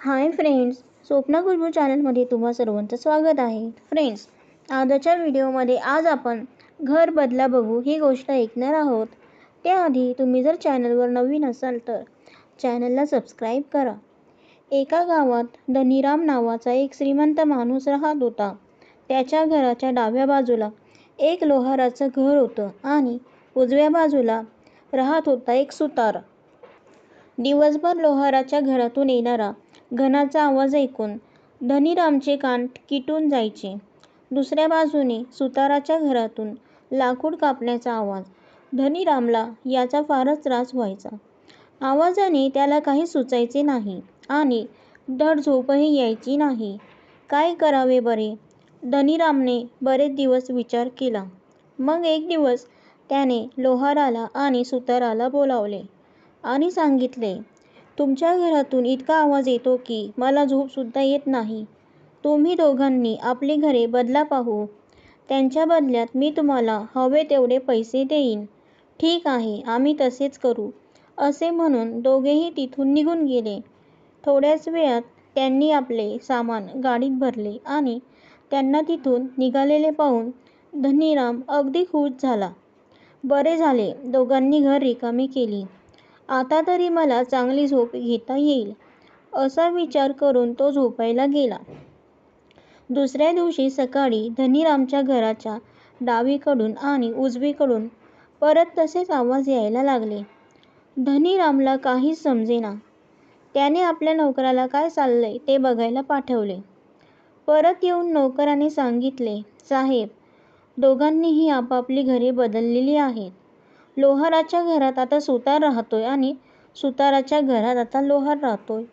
Hi friends Swapna Khushboo चॅनलमध्ये तुम्हा सर्वांचं स्वागत आहे. फ्रेंड्स आजच्या व्हिडिओमध्ये आज आपण घर बदला बघू ही गोष्ट ऐकणार आहोत. त्याआधी तुम्ही जर चॅनलवर नवीन असाल तर चॅनलला सबस्क्राईब करा. एका गावात धनीराम नावाचा एक श्रीमंत माणूस राहत होता. त्याच्या घराच्या डाव्या बाजूला एक लोहाराचं घर होतं आणि उजव्या बाजूला राहत होता एक सुतार. दिवसभर लोहाराच्या घरातून येणारा घणाचा आवाज ऐकून धनीरामचे कान किटून जायचे. दुसऱ्या बाजूने सुताराच्या घरातून लाकूड कापण्याचा आवाज. धनीरामला याचा फारच त्रास व्हायचा. आवाजाने त्याला काही सुचायचे नाही आणि धड झोपही यायची नाही. काय करावे बरे? धनीरामने बरेच दिवस विचार केला. मग एक दिवस त्याने लोहाराला आणि सुताराला बोलावले आणि सांगितले, तुमच्या घरातून इतका आवाज येतो की मला झोपसुद्धा येत नाही. तुम्ही दोघांनी आपली घरे बदला पाहू. त्यांच्या बदल्यात मी तुम्हाला हवे तेवढे पैसे देईन. ठीक आहे, आम्ही तसेच करू, असे म्हणून दोघेही तिथून निघून गेले. थोड्याच वेळात त्यांनी आपले सामान गाडीत भरले आणि त्यांना तिथून निघालेले पाहून धनीराम अगदी खुश झाला. बरे झाले, दोघांनी घर रिकामी केली. आता तरी मला चांगली झोप घेता येईल, असा विचार करून तो झोपायला गेला. दुसऱ्या दिवशी सकाळी धनीरामच्या घराच्या डावीकडून आणि उजवीकडून परत तसेच आवाज यायला लागले. धनीरामला काहीच समजेना. त्याने आपल्या नोकराला काय चाललंय ते बघायला पाठवले. परत येऊन नोकराने सांगितले, साहेब, दोघांनीही आपापली घरे बदललेली आहेत. लोहाराच्या घरात आता सुतार राहतोय आणि सुताराच्या घरात आता लोहार राहतोय.